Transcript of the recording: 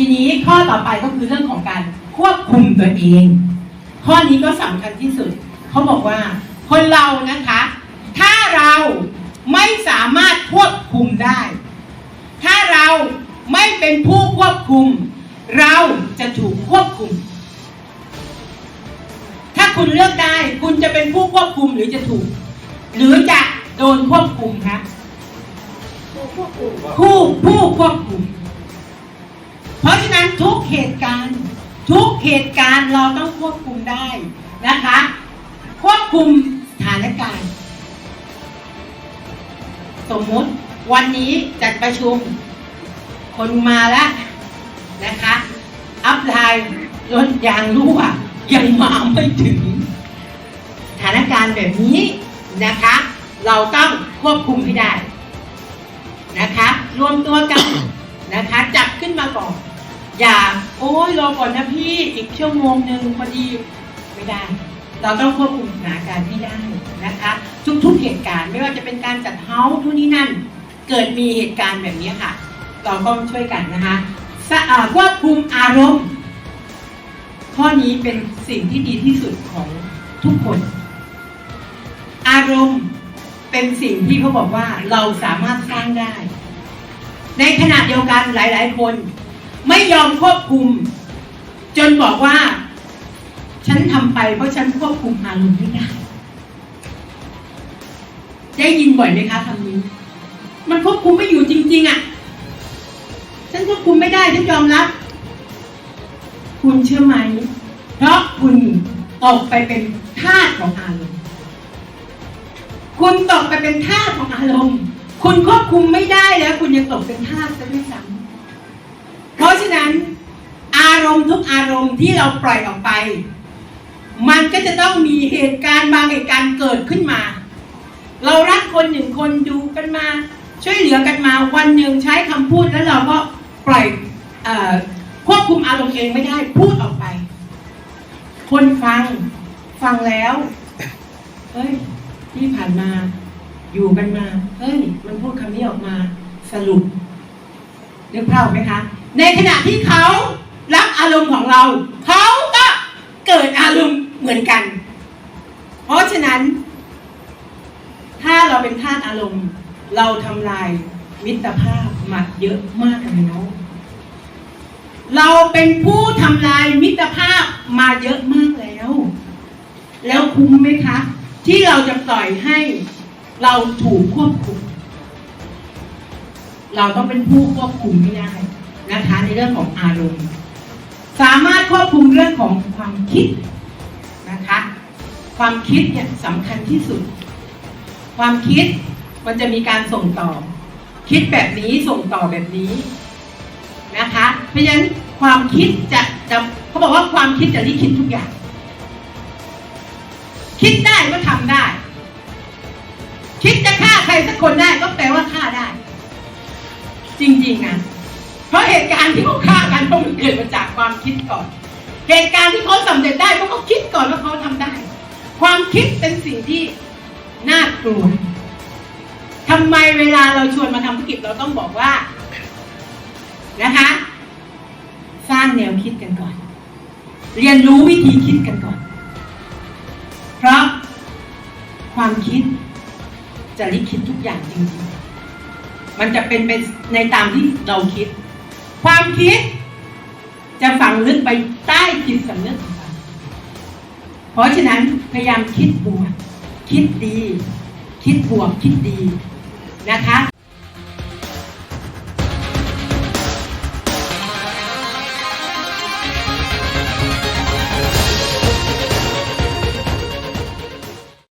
ทีนี้ข้อต่อไปก็คือเรื่องของการควบคุมตัวเอง ข้อนี้ก็สำคัญที่สุด เขาบอกว่า คนเรานะคะ ถ้าเราไม่สามารถควบคุมได้ ถ้าเราไม่เป็นผู้ควบคุม เราจะถูกควบคุม ถ้าคุณเลือกได้ คุณจะเป็นผู้ควบคุมหรือจะถูก หรือจะโดนควบคุมคะผู้ผู้ควบคุม ทุกเหตุการณ์ ทุกเหตุการณ์เราต้องควบคุมได้นะคะ ควบคุมสถานการณ์ สมมุติวันนี้จัดประชุม คนมาแล้วนะคะ อัพไลน์รถยางรั่วยังมาไม่ถึง สถานการณ์แบบนี้นะคะ เราต้องควบคุมให้ได้นะคะ รวมตัวกัน อย่าโอ้ยรอก่อนนะพี่อีกชั่วโมงหนึ่งพอดีไม่ได้ เราต้องควบคุมสถานการณ์ให้ได้นะคะ ทุกๆเหตุการณ์ไม่ว่าจะเป็นการจัดเฮาส์ทุกนี้นั่น เกิดมีเหตุการณ์แบบนี้ค่ะ เราก็ช่วยกันนะคะสะอาดควบคุมอารมณ์ ข้อนี้เป็นสิ่งที่ดีที่สุดของทุกคน อารมณ์เป็นสิ่งที่เขาบอกว่าเราสามารถสร้างได้ ในขณะเดียวกันหลาย ๆ คน ไม่ยอมควบคุม จนบอกว่า ฉันทำไปเพราะฉันควบคุมอารมณ์ไม่ได้ได้ยินบ่อยไหมคะคำนี้ มันควบคุมไม่อยู่จริง ๆอะ ฉันควบคุมไม่ได้ฉันยอมรับ คุณเชื่อไหม เพราะคุณตกไปเป็นทาสของอารมณ์ คุณตกไปเป็นทาสของอารมณ์ คุณควบคุมไม่ได้แล้ว คุณยังตกเป็นทาสซะด้วยซ้ำ ฉะนั้น อารมณ์ทุกอารมณ์ที่เราปล่อยออกไป มันก็จะต้องมีเหตุการณ์บางเหตุการณ์เกิดขึ้นมา เรารักคนหนึ่งคนดูกันมา ช่วยเหลือกันมาวันหนึ่งใช้คำพูดแล้วเราก็ปล่อยอควบคุมอารมณ์เองไม่ได้พูดออกไป คนฟังฟังแล้วเฮ้ยที่ผ่านมาอยู่กันมา เฮ้ย มันพูดคำนี้ออกมาสรุปนึกภาพไหมคะ ในขณะที่เขารับอารมณ์ของเรา เขาก็เกิดอารมณ์เหมือนกัน เพราะฉะนั้น ถ้าเราเป็นทาสอารมณ์ เราทำลายมิตรภาพมาเยอะมากแล้วเราเป็นผู้ทำลายมิตรภาพมาเยอะมากแล้ว แล้วคุ้มไหมคะ ที่เราจะปล่อยให้เราถูกควบคุม เราต้องเป็นผู้ควบคุมไม่ได้ นะคะในเรื่องของอารมณ์ สามารถควบคุมเรื่องของความคิดนะคะ ความคิดเนี่ยสำคัญที่สุด ความคิดมันจะมีการส่งต่อ คิดแบบนี้ส่งต่อแบบนี้นะคะ เพราะฉะนั้นความคิดจะจะเขาบอกว่าความคิดจะลิขิตทุกอย่าง คิดได้ก็ทำได้ คิดจะฆ่าใครสักคนได้ก็แปลว่าฆ่าได้ จริงๆนะ เพราะเหตุการณ์ที่เขาฆ่ากันเพราะมันเกิดมาจากความคิดก่อน เหตุการณ์ที่เขาสำเร็จได้เพราะเขาคิดก่อนว่าเขาทำได้ ความคิดเป็นสิ่งที่น่ากลัวทำไมเวลาเราชวนมาทำธุรกิจเราต้องบอกว่านะคะ สร้างแนวคิดกันก่อน เรียนรู้วิธีคิดกันก่อน เพราะความคิดจะลิขิตทุกอย่างจริงๆ มันจะเป็นไปในตามที่เราคิด ความคิด จะฝังลึกไปใต้จิตสำนึกของเราเพราะฉะนั้นพยายามคิดบวกคิดดี คิดบวกคิดดีนะคะ